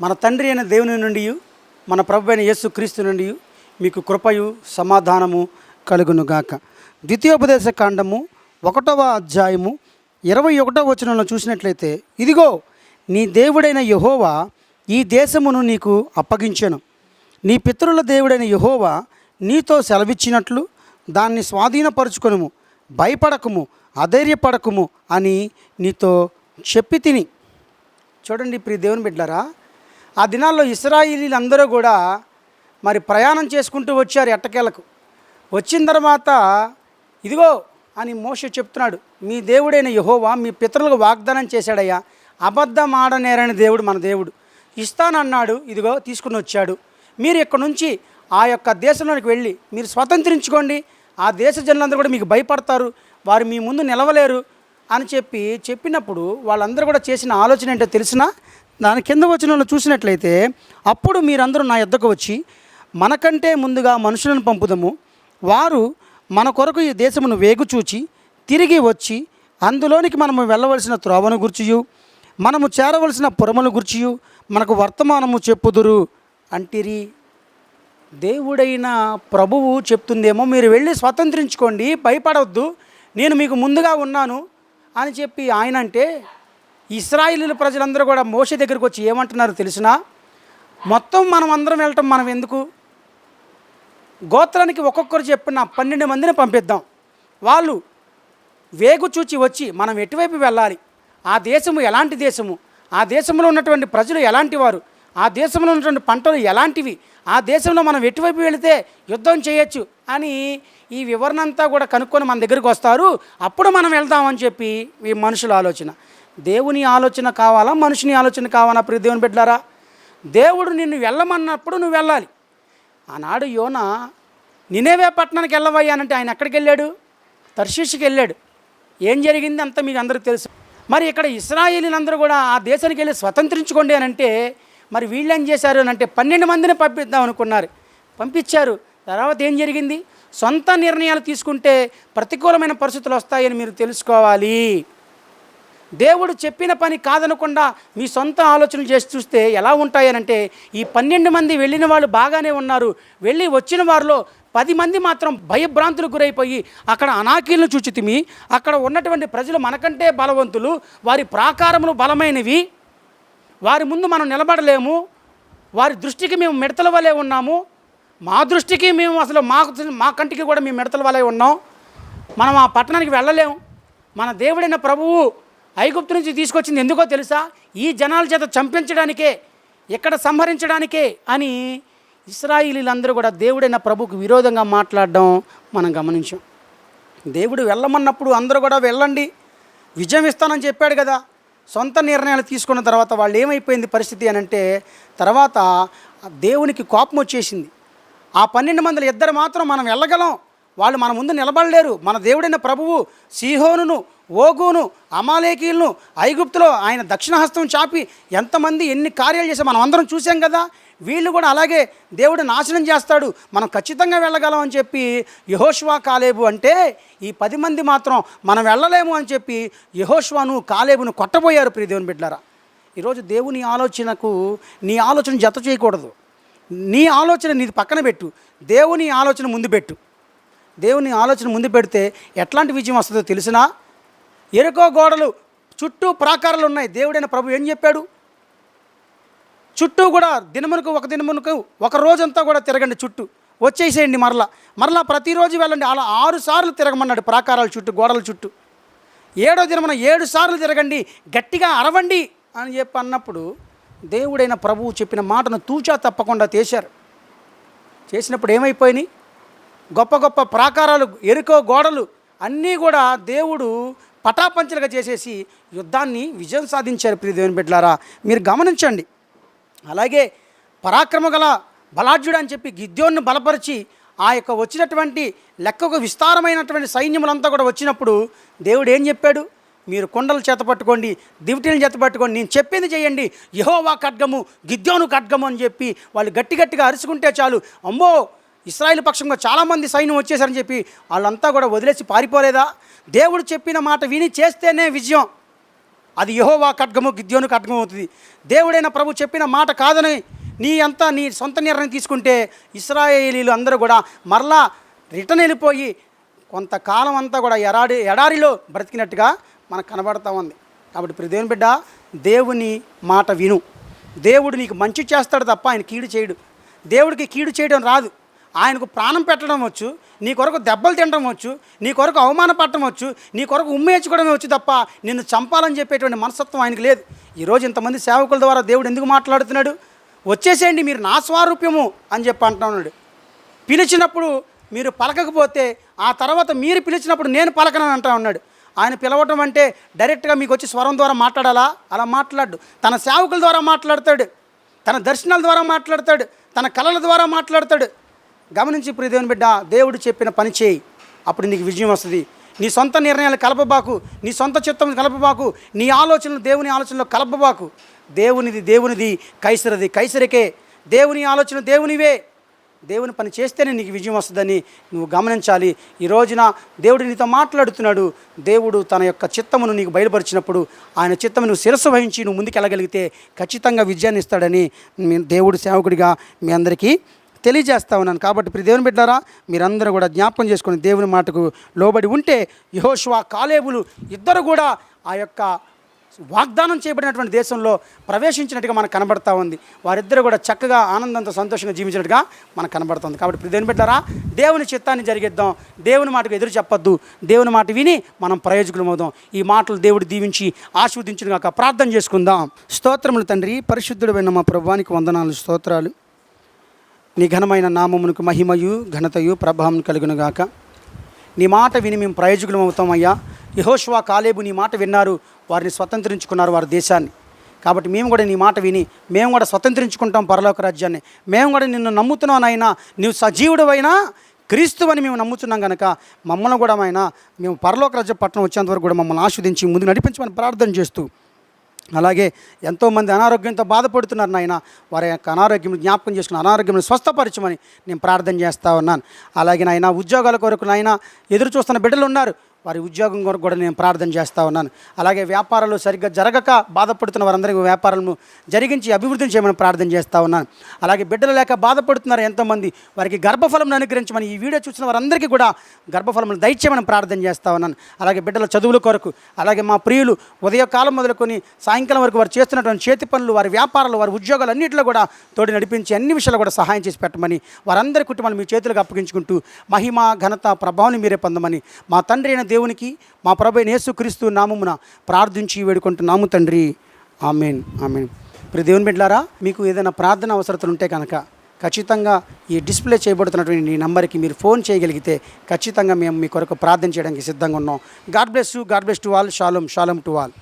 మన తండ్రి అయిన దేవుని నుండి మన ప్రభు అయిన యేసు క్రీస్తు నుండి మీకు కృపయు సమాధానము కలుగును గాక ద్వితీయోపదేశ కాండము ఒకటవ అధ్యాయము ఇరవై ఒకటవ వచనంలో చూసినట్లయితే ఇదిగో నీ దేవుడైన యహోవా ఈ దేశమును నీకు అప్పగించెను. నీ పితరుల దేవుడైన యహోవా నీతో సెలవిచ్చినట్లు దాన్ని స్వాధీనపరుచుకొనుము. భయపడకుము అధైర్యపడకుము అని నీతో చెప్పి తిని. చూడండి ప్రియ దేవుని బిడ్డరా ఆ దినాల్లో ఇస్రాయిలీలు అందరూ కూడా మరి ప్రయాణం చేసుకుంటూ వచ్చారు ఎట్టకేలకు. వచ్చిన తర్వాత ఇదిగో అని మోష చెప్తున్నాడు మీ దేవుడైన యహోవా మీ పితరులకు వాగ్దానం చేశాడయ్యా అబద్ధం ఆడనేరని దేవుడు మన దేవుడు. ఇస్తానన్నాడు ఇదిగో తీసుకుని వచ్చాడు. మీరు ఇక్కడ నుంచి ఆ యొక్క దేశంలోనికి వెళ్ళి మీరు స్వతంత్రించుకోండి ఆ దేశ జనులందరూ కూడా మీకు భయపడతారు వారు మీ ముందు నిలవలేరు అని చెప్పి చెప్పినప్పుడు వాళ్ళందరూ కూడా చేసిన ఆలోచన ఏంటో తెలిసినా దాని కింద వచనంలో చూసినట్లయితే అప్పుడు మీరందరూ నా యుద్ధకు వచ్చి మనకంటే ముందుగా మనుషులను పంపుదము. వారు మన కొరకు ఈ దేశమును వేగుచూచి తిరిగి వచ్చి అందులోనికి మనము వెళ్ళవలసిన త్రోవను గుర్చియు. మనము చేరవలసిన పురమును గుర్చియు. మనకు వర్తమానము చెప్పుదురు అంటిరి. దేవుడైన ప్రభువు చెప్తుందేమో మీరు వెళ్ళి స్వతంత్రించుకోండి భయపడవద్దు నేను మీకు ముందుగా ఉన్నాను అని చెప్పి ఆయన అంటే ఇస్రాయిలీల ప్రజలందరూ కూడా మోస దగ్గరికి వచ్చి ఏమంటున్నారు తెలిసినా మొత్తం మనం అందరం వెళ్ళటం మనం ఎందుకు? గోత్రానికి ఒక్కొక్కరు చెప్పిన పన్నెండు మందిని పంపిద్దాం. వాళ్ళు వేగు చూచి వచ్చి మనం ఎటువైపు వెళ్ళాలి? ఆ దేశము ఎలాంటి దేశము? ఆ దేశంలో ఉన్నటువంటి ప్రజలు ఎలాంటి వారు? ఆ దేశంలో ఉన్నటువంటి పంటలు ఎలాంటివి? ఆ దేశంలో మనం ఎటువైపు వెళితే యుద్ధం చేయొచ్చు అని ఈ వివరణ అంతా కూడా కనుక్కొని మన దగ్గరికి వస్తారు. అప్పుడు మనం వెళ్దామని చెప్పి ఈ మనుషుల ఆలోచన. దేవుని ఆలోచన కావాలా? మనుషుని ఆలోచన కావాలా? ప్రియ దేవుని బిడ్డారా దేవుడు నిన్ను వెళ్ళమన్నప్పుడు నువ్వు వెళ్ళాలి. ఆనాడు యోన నినేవే పట్టణానికి వెళ్ళవయ్యానంటే ఆయన ఎక్కడికి వెళ్ళాడు? తర్షీష్కి వెళ్ళాడు. ఏం జరిగింది అంతా మీకు అందరికీ తెలుసు. మరి ఇక్కడ ఇస్రాయేలీలందరూ కూడా ఆ దేశానికి వెళ్ళి స్వతంత్రించుకోండి అని అంటే మరి వీళ్ళు ఏం చేశారు అని అంటే పన్నెండు మందిని పంపిద్దాం అనుకున్నారు. పంపించారు. తర్వాత ఏం జరిగింది? సొంత నిర్ణయాలు తీసుకుంటే ప్రతికూలమైన పరిస్థితులు వస్తాయని మీరు తెలుసుకోవాలి. దేవుడు చెప్పిన పని కాదనకుండా మీ సొంత ఆలోచనలు చేసి చూస్తే ఎలా ఉంటాయనంటే ఈ పన్నెండు మంది వెళ్ళిన వాళ్ళు బాగానే ఉన్నారు. వెళ్ళి వచ్చిన వారిలో పది మంది మాత్రం భయభ్రాంతులకు గురైపోయి అక్కడ అనాకీలను చూచితిమి అక్కడ ఉన్నటువంటి ప్రజలు మనకంటే బలవంతులు వారి ప్రాకారములు బలమైనవి. వారి ముందు మనం నిలబడలేము. వారి దృష్టికి మేము మిడతల వలె ఉన్నాము. మా దృష్టికి మేము అసలు మాకు మా కంటికి కూడా మేము మిడతల వలె ఉన్నాం. మనం ఆ పట్టణానికి వెళ్ళలేము. మన దేవుడైన ప్రభువు ఐగుప్తు నుంచి తీసుకొచ్చింది ఎందుకో తెలుసా? ఈ జనాల చేత చంపించడానికే ఇక్కడ సంహరించడానికే అని ఇస్రాయిలీలందరూ కూడా దేవుడైన ప్రభుకు విరోధంగా మాట్లాడడం మనం గమనించాం. దేవుడు వెళ్ళమన్నప్పుడు అందరూ కూడా వెళ్ళండి విజయం ఇస్తానని చెప్పాడు కదా. సొంత నిర్ణయాలు తీసుకున్న తర్వాత వాళ్ళు ఏమైపోయింది పరిస్థితి అని అంటే తర్వాత దేవునికి కోపం వచ్చేసింది. ఆ పన్నెండు మందిలో ఇద్దరు మాత్రం మనం వెళ్ళగలం. వాళ్ళు మన ముందు నిలబడలేరు. మన దేవుడైన ప్రభువు సీహోనును ఓగును అమాలేకీలను ఐగుప్తులో ఆయన దక్షిణహస్తం చాపి ఎంతమంది ఎన్ని కార్యాలు చేసా మనం అందరం చూసాం కదా. వీళ్ళు కూడా అలాగే దేవుడు నాశనం చేస్తాడు. మనం ఖచ్చితంగా వెళ్ళగలం అని చెప్పి యహోష్వా కాలేబు అంటే ఈ పది మంది మాత్రం మనం వెళ్ళలేము అని చెప్పి యహోష్వాను కాలేబును కొట్టబోయారు ప్రియ దేవుని ఈరోజు దేవుని ఆలోచనకు నీ ఆలోచన జత చేయకూడదు. నీ ఆలోచన నీది పక్కన పెట్టు. దేవుని ఆలోచన ముందు పెట్టు. దేవుని ఆలోచన ముందు పెడితే ఎట్లాంటి విజయం వస్తుందో తెలిసినా? ఎరుకో గోడలు చుట్టూ ప్రాకారాలు ఉన్నాయి. దేవుడైన ప్రభు ఏం చెప్పాడు? చుట్టూ కూడా దినమునకు ఒక దినమునకు ఒక రోజంతా కూడా తిరగండి చుట్టూ. వచ్చేసేయండి మరలా. మరలా ప్రతిరోజు వెళ్ళండి. అలా ఆరు సార్లు తిరగమన్నాడు ప్రాకారాల చుట్టూ గోడల చుట్టూ. ఏడో దినమున ఏడు సార్లు తిరగండి గట్టిగా అరవండి అని చెప్పి అన్నప్పుడు దేవుడైన ప్రభువు చెప్పిన మాటను తూచా తప్పకుండా చేశారు చేసినప్పుడు ఏమైపోయినాయి? గొప్ప గొప్ప ప్రాకారాలు ఎరుకో గోడలు అన్నీ కూడా దేవుడు పటాపంచలుగా చేసేసి యుద్ధాన్ని విజయం సాధించారు ప్రియ దేవుని బిడ్డలారా. మీరు గమనించండి. అలాగే పరాక్రమ గల బలాఢ్యుడు అని చెప్పి గిద్యోన్ను బలపరిచి ఆ యొక్క వచ్చినటువంటి లెక్కకు విస్తారమైనటువంటి సైన్యములంతా కూడా వచ్చినప్పుడు దేవుడు ఏం చెప్పాడు? మీరు కొండలు చేత పట్టుకోండి దివిటీలను చేత పట్టుకోండి నేను చెప్పింది చేయండి. యహోవా ఖడ్గము గిద్యోను ఖడ్గము అని చెప్పి వాళ్ళు గట్టి గట్టిగా అరుచుకుంటే చాలు. అమ్మో! ఇస్రాయిల్ పక్షంగా చాలామంది సైన్యం వచ్చేసారని చెప్పి వాళ్ళంతా కూడా వదిలేసి పారిపోలేదా? దేవుడు చెప్పిన మాట విని చేస్తేనే విజయం. అది యహోవా ఖడ్గము గిద్యోను ఖడ్గము అవుతుంది. దేవుడైన ప్రభు చెప్పిన మాట కాదని నీ అంతా నీ సొంత నిర్ణయం తీసుకుంటే ఇస్రాయేలీలు అందరూ కూడా మరలా రిటర్న్ వెళ్ళిపోయి కొంతకాలం అంతా కూడా ఎడారి ఎడారిలో బ్రతికినట్టుగా మనకు కనబడతా ఉంది. కాబట్టి ఇప్పుడు దేవుని బిడ్డ దేవుని మాట విను. దేవుడు నీకు మంచి చేస్తాడు తప్ప ఆయన కీడు చేయడు. దేవుడికి కీడు చేయడం రాదు. ఆయనకు ప్రాణం పెట్టడం వచ్చు నీ కొరకు దెబ్బలు తినడం వచ్చు నీ కొరకు అవమానపడటం వచ్చు నీ కొరకు ఉమ్మేర్చుకోవడమే వచ్చు తప్ప నిన్ను చంపాలని చెప్పేటువంటి మనస్తత్వం ఆయనకు లేదు. ఈరోజు ఇంతమంది సేవకుల ద్వారా దేవుడు ఎందుకు మాట్లాడుతున్నాడు? వచ్చేసేయండి మీరు నా స్వారూప్యము అని చెప్పి అంటున్నాడు పిలిచినప్పుడు మీరు పలకకపోతే ఆ తర్వాత మీరు పిలిచినప్పుడు నేను పలకనని అంటా ఉన్నాడు. ఆయన పిలవటం అంటే డైరెక్ట్గా మీకు వచ్చి స్వరం ద్వారా మాట్లాడాలా? అలా మాట్లాడు తన సేవకుల ద్వారా మాట్లాడతాడు. తన దర్శనాల ద్వారా మాట్లాడతాడు. తన కళల ద్వారా మాట్లాడతాడు. గమనించి ప్రియదేవుని దేవుని బిడ్డ దేవుడు చెప్పిన పని చేయి. అప్పుడు నీకు విజయం వస్తుంది. నీ సొంత నిర్ణయాలు కలపబాకు. నీ సొంత చిత్తం కలపబాకు. నీ ఆలోచనలు దేవుని ఆలోచనలో కలపబాకు. దేవునిది దేవునిది కైసరది కైసరికే. దేవుని ఆలోచన దేవునివే. దేవుని పని చేస్తేనే నీకు విజయం వస్తుందని నువ్వు గమనించాలి. ఈ రోజున దేవుడు నీతో మాట్లాడుతున్నాడు. దేవుడు తన యొక్క చిత్తమును నీకు బయలుపరిచినప్పుడు ఆయన చిత్తము నువ్వు శిరస్సు వహించి నువ్వు ముందుకు వెళ్ళగలిగితే ఖచ్చితంగా విజయాన్ని ఇస్తాడని దేవుడు సేవకుడిగా మీ అందరికీ తెలియజేస్తా ఉన్నాను. కాబట్టి ఇప్పుడు దేవుని బిడ్డారా మీరందరూ కూడా జ్ఞాపకం చేసుకుని దేవుని మాటకు లోబడి ఉంటే యహోష్వా కాలేబులు ఇద్దరు కూడా ఆ యొక్క వాగ్దానం చేయబడినటువంటి దేశంలో ప్రవేశించినట్టుగా మనకు కనబడతా ఉంది. వారిద్దరు కూడా చక్కగా ఆనందంతో సంతోషంగా జీవించినట్టుగా మనకు కనబడుతుంది. కాబట్టి ప్రతి దేని బిడ్డారా దేవుని చిత్తాన్ని జరిగిద్దాం. దేవుని మాటకు ఎదురు చెప్పొద్దు. దేవుని మాట విని మనం ప్రయోజకులం అవుదాం. ఈ మాటలు దేవుడు దీవించి ఆస్వాదించిన కాక ప్రార్థన చేసుకుందాం. స్తోత్రములు తండ్రి పరిశుద్ధుడైన మా ప్రభానికి వందనాలు స్తోత్రాలు. నీ ఘనమైన నామమునకు మహిమయు ఘనతయు ప్రభావం కలుగును గాక నీ మాట విని మేము ప్రయోజకులం అవుతామయ్యా యహోష్వా కాలేబు నీ మాట విన్నారు వారిని స్వతంత్రించుకున్నారు వారి దేశాన్ని. కాబట్టి మేము కూడా నీ మాట విని మేము కూడా స్వతంత్రించుకుంటాం పరలోక రాజ్యాన్ని. మేము కూడా నిన్ను నమ్ముతున్నానైనా నీవు సజీవుడవైనా క్రీస్తు అని మేము నమ్ముతున్నాం కనుక మమ్మల్ని కూడా ఆయన మేము పరలోక రాజ్య పట్టణం వచ్చేంత వరకు కూడా మమ్మల్ని ఆస్వాదించి ముందు నడిపించమని ప్రార్థన చేస్తూ అలాగే ఎంతోమంది అనారోగ్యంతో బాధపడుతున్నారు నాయన. వారి యొక్క అనారోగ్యం జ్ఞాపకం చేసుకుని అనారోగ్యం స్వస్థపరచమని నేను ప్రార్థన చేస్తా ఉన్నాను. అలాగే నాయన ఉద్యోగాల కొరకు నాయన ఎదురు చూస్తున్న బిడ్డలు ఉన్నారు. వారి ఉద్యోగం కొరకు కూడా నేను ప్రార్థన చేస్తా ఉన్నాను. అలాగే వ్యాపారాలు సరిగ్గా జరగక బాధపడుతున్న వారందరికీ వ్యాపారాలను జరిగించి అభివృద్ధిని చేయమని ప్రార్థన చేస్తా ఉన్నాను. అలాగే బిడ్డలు లేక బాధపడుతున్నారు ఎంతోమంది వారికి గర్భఫలం అనుగ్రహించమని ఈ వీడియో చూసిన వారందరికీ కూడా గర్భఫలం దయచేయమని ప్రార్థన చేస్తా ఉన్నాను. అలాగే బిడ్డల చదువుల కొరకు అలాగే మా ప్రియులు ఉదయకాలం మొదలుకొని సాయంకాలం వరకు వారు చేస్తున్నటువంటి చేతి పనులు వారి వ్యాపారాలు వారి ఉద్యోగాలు అన్నింటిలో కూడా తోడి నడిపించి అన్ని విషయాలు కూడా సహాయం చేసి పెట్టమని వారందరి కుటుంబాలు మీ చేతులకు అప్పగించుకుంటూ మహిమ ఘనత ప్రభావం మీరే పొందమని మా తండ్రి అయిన దేవునికి మా ప్రభు యేసుక్రీస్తు నామమున ప్రార్థించి వేడుకుంటున్నాము తండ్రి. Amen amen. ఇప్పుడు దేవుని బిడ్డారా మీకు ఏదైనా ప్రార్థన అవసరతలు ఉంటే కనుక ఖచ్చితంగా ఈ డిస్ప్లే చేయబడుతున్నటువంటి ఈ నంబర్కి మీరు ఫోన్ చేయగలిగితే ఖచ్చితంగా మేము మీ కొరకు ప్రార్థన చేయడానికి సిద్ధంగా ఉన్నాం. God bless you God bless to all. Shalom shalom to all.